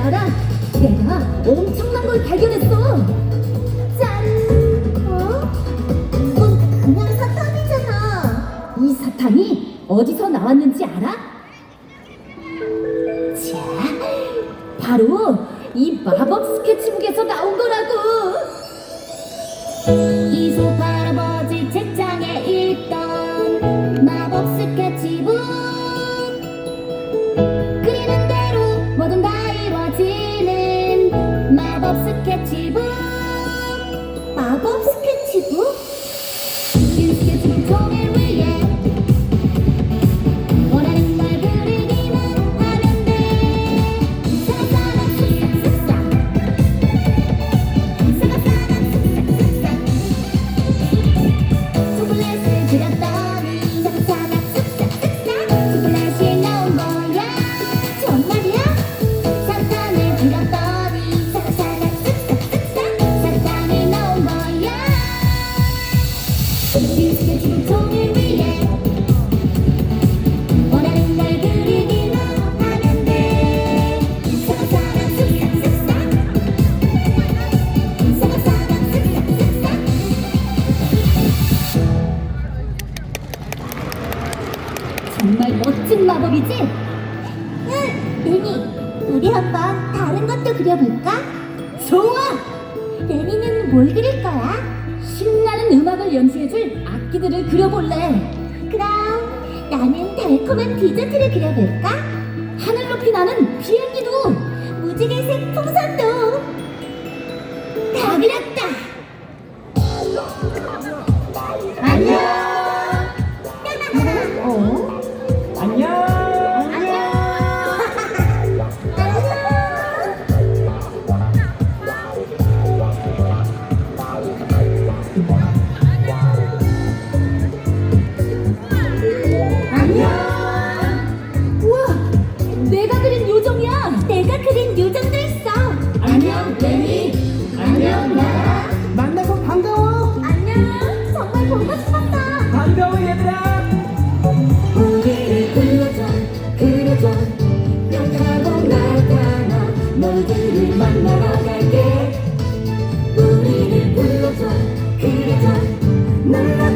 알아? 내가 엄청난 걸 발견했어. 짠! 어? 이건 그냥 사탕이잖아. 이 사탕이 어디서 나왔는지 알아? 자, 바로 이 마법 스케치북. 마법 스케치북 마법 스케치북? 좋아! 레니는 뭘 그릴 거야? 신나는 음악을 연주해줄 악기들을 그려볼래. 그럼 나는 달콤한 디저트를 그려볼까? 하늘 높이 나는 비행기도 무지개색 풍선도 Thank you.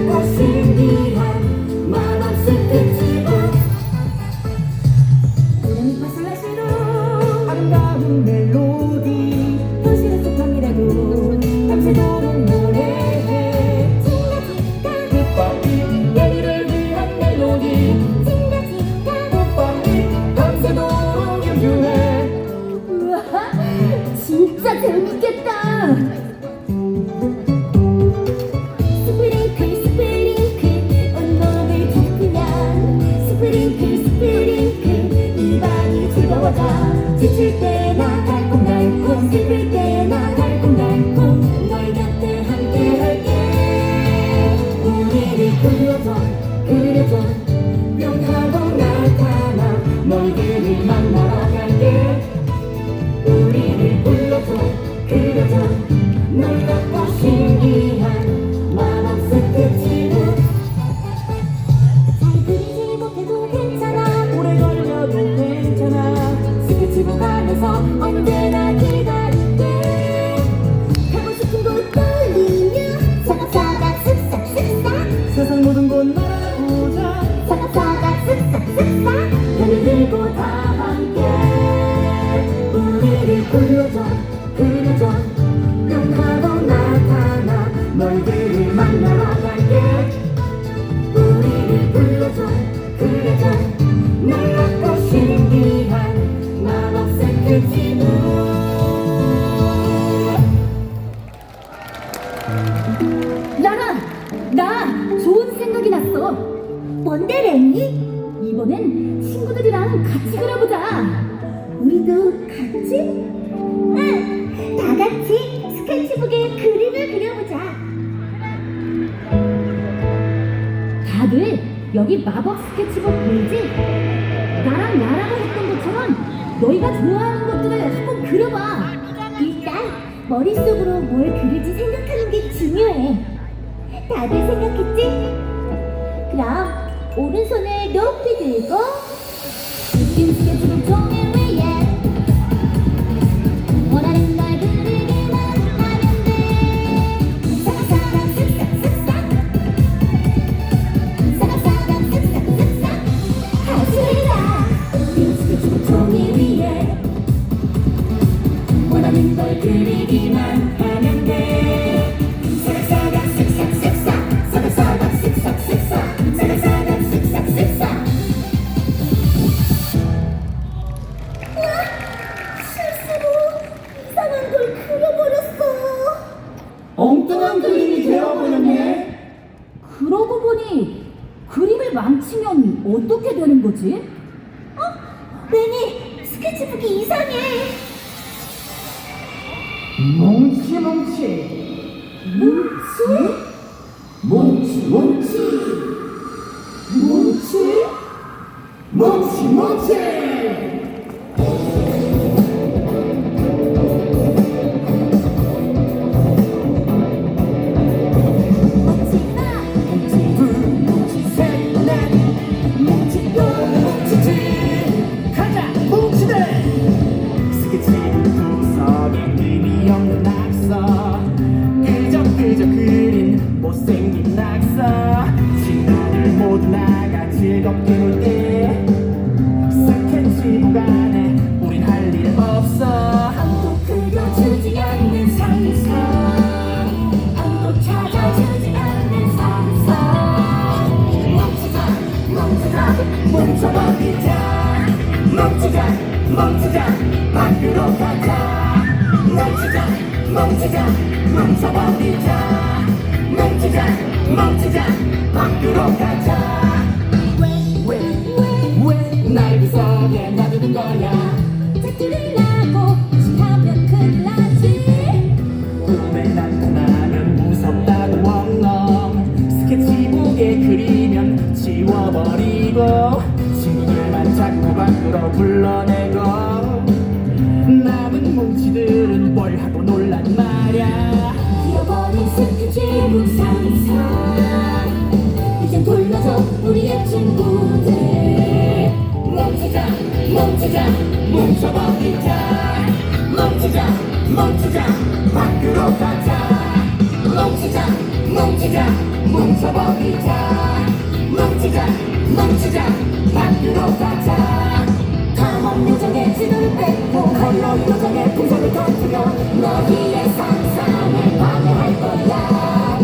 만나러 갈게. 우리를 불러줘. 그래줘 내 앞도 신기한 맛없을 그 지붕 다들 여기 마법 스케치북 보이지? 나랑 나라고 했던 것처럼 너희가 좋아하는 것들을 한번 그려봐. 일단 머릿속으로 뭘 그릴지 생각하는 게 중요해. 다들 생각했지? 그럼 오른손을 높이 들고 보니 그림을 망치면 어떻게 되는 거지? 어? 레니 스케치북이 이상해 뭉치 뭉치 뭉치? 뭉치 멈추자 뭉쳐버리자 뭉치자 뭉치자 밖으로 가자 뭉치자 뭉치자 뭉쳐버리자 뭉치자 뭉치자 밖으로 가자 왜왜왜날 구석에 놔두는 거야 버리고 친구들만 자꾸 밖으로 불러내고 남은 뭉치들은 뭘 하고 놀란 말야. 잃어버린 스케치북 상상 이젠 돌려줘 우리의 친구들. 뭉치자 뭉치자 뭉쳐버리자. 뭉치자 뭉치자 밖으로 가자. 뭉치자 뭉치자 뭉쳐버리자. 뭉치자 뭉치자. 밖으로 가자. 탐험 요정의 지도를 뺏고 컬러 요정의 풍선을 터뜨려 너희의 상상을 방해할 거야.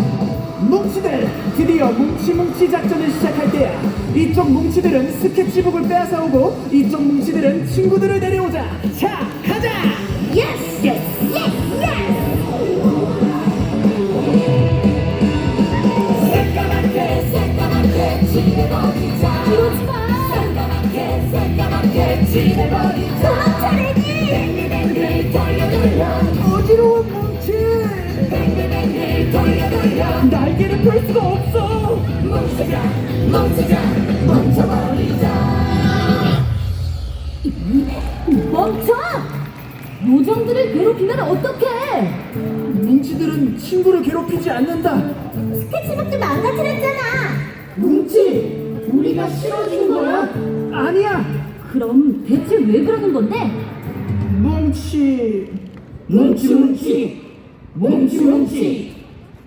뭉치들 드디어 뭉치뭉치 작전을 시작할 때야. 이쪽 뭉치들은 스케치북을 빼앗아 오고 이쪽 뭉치들은 친구들을 데려오자. 자 가자! 예스 예스 예스 예스 새까맣게 새까맣게 칠해버리자 이러지 마 새까맣게 새까맣게 칠해버리자 도망쳐 레니 뱅글뱅글 돌려 돌려 어지러운 뭉치 뱅글뱅글 돌려 돌려 날개를 펼 수가 없어 뭉치자 뭉치자 뭉쳐버리자 멈춰! 요정들을 괴롭히면 어떡해! 뭉치들은 친구를 괴롭히지 않는다 스케치북도 망가뜨렸잖아 뭉치! 우리가 싫어진 거야? 아니야! 그럼 대체 왜 그러는 건데? 뭉치! 뭉치 뭉치! 뭉치 뭉치!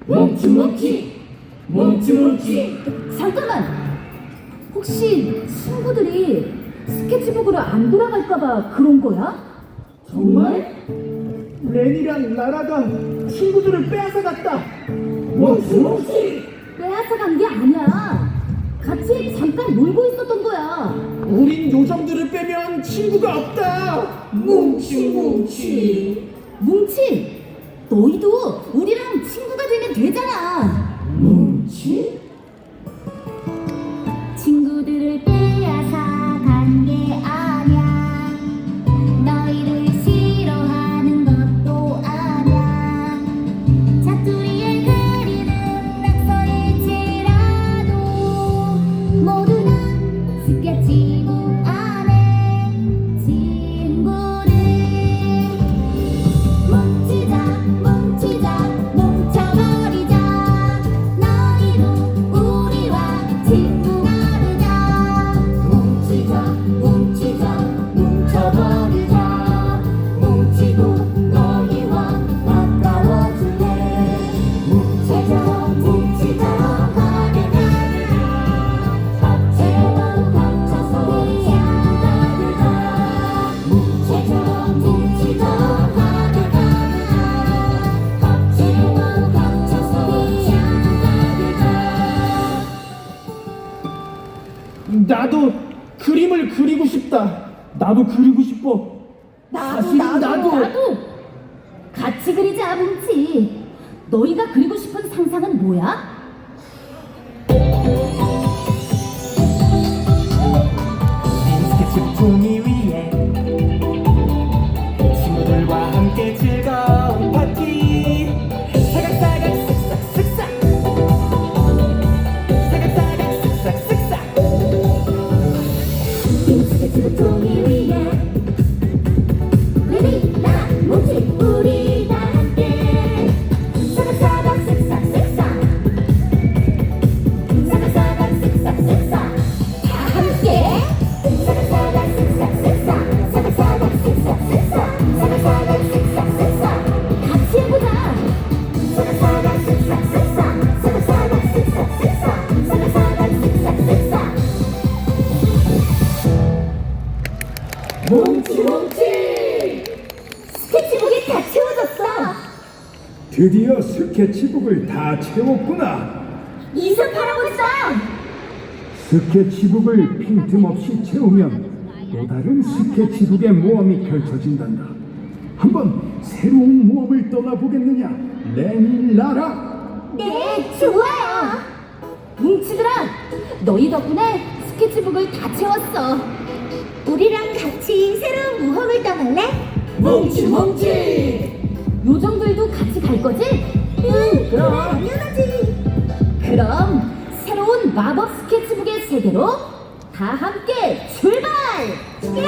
뭉치 뭉치! 뭉치 뭉치! 잠깐만! 혹시 친구들이 스케치북으로 안 돌아갈까봐 그런 거야? 정말? 렌이랑 나라가 친구들을 뺏어갔다! 뭉치 뭉치! 빼앗아간 게 아니야. 같이 잠깐 놀고 있었던 거야. 우린 요정들을 빼면 친구가 없다 뭉치 뭉치 뭉치! 너희도 우리랑 친구가 되면 되잖아. 뭉치? 나도 그리고 싶어. 나도, 사실 나도. 나도. 나도 같이 그리자 뭉치 너희가 그리고 싶은 상상은 뭐야? 드디어 스케치북을 다 채웠구나. 이승 할아버지다 스케치북을 빈틈 없이 채우면 또 다른 스케치북의 모험이 펼쳐진단다. 한번 새로운 모험을 떠나보겠느냐, 레니 라라. 네 좋아요 뭉치들아 너희 덕분에 스케치북을 다 채웠어 우리랑 같이 새로운 모험을 떠날래? 뭉치 뭉치 요정들도 같이 갈 거지? 응 그럼. 당연하지. 그럼 새로운 마법 스케치북의 세계로 다 함께 출발! 스프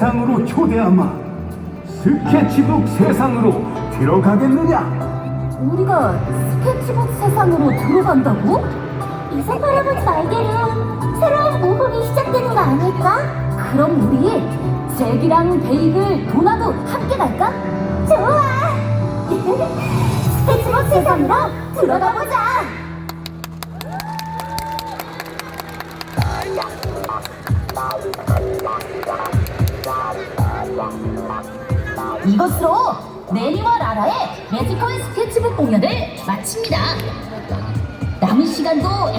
세상으로 초대하마. 스케치북 세상으로 들어가겠느냐? 우리가 스케치북 세상으로 들어간다고? 이삭 할아버지 말대로 새로운 모험이 시작되는 거 아닐까? 그럼 우리 잭이랑 베이글, 도나도 함께 갈까? 좋아 스케치북 세상으로 들어가 보자 이것으로 내니와 라라의 매지컬 스케치북 공연을 마칩니다. 남은 시간도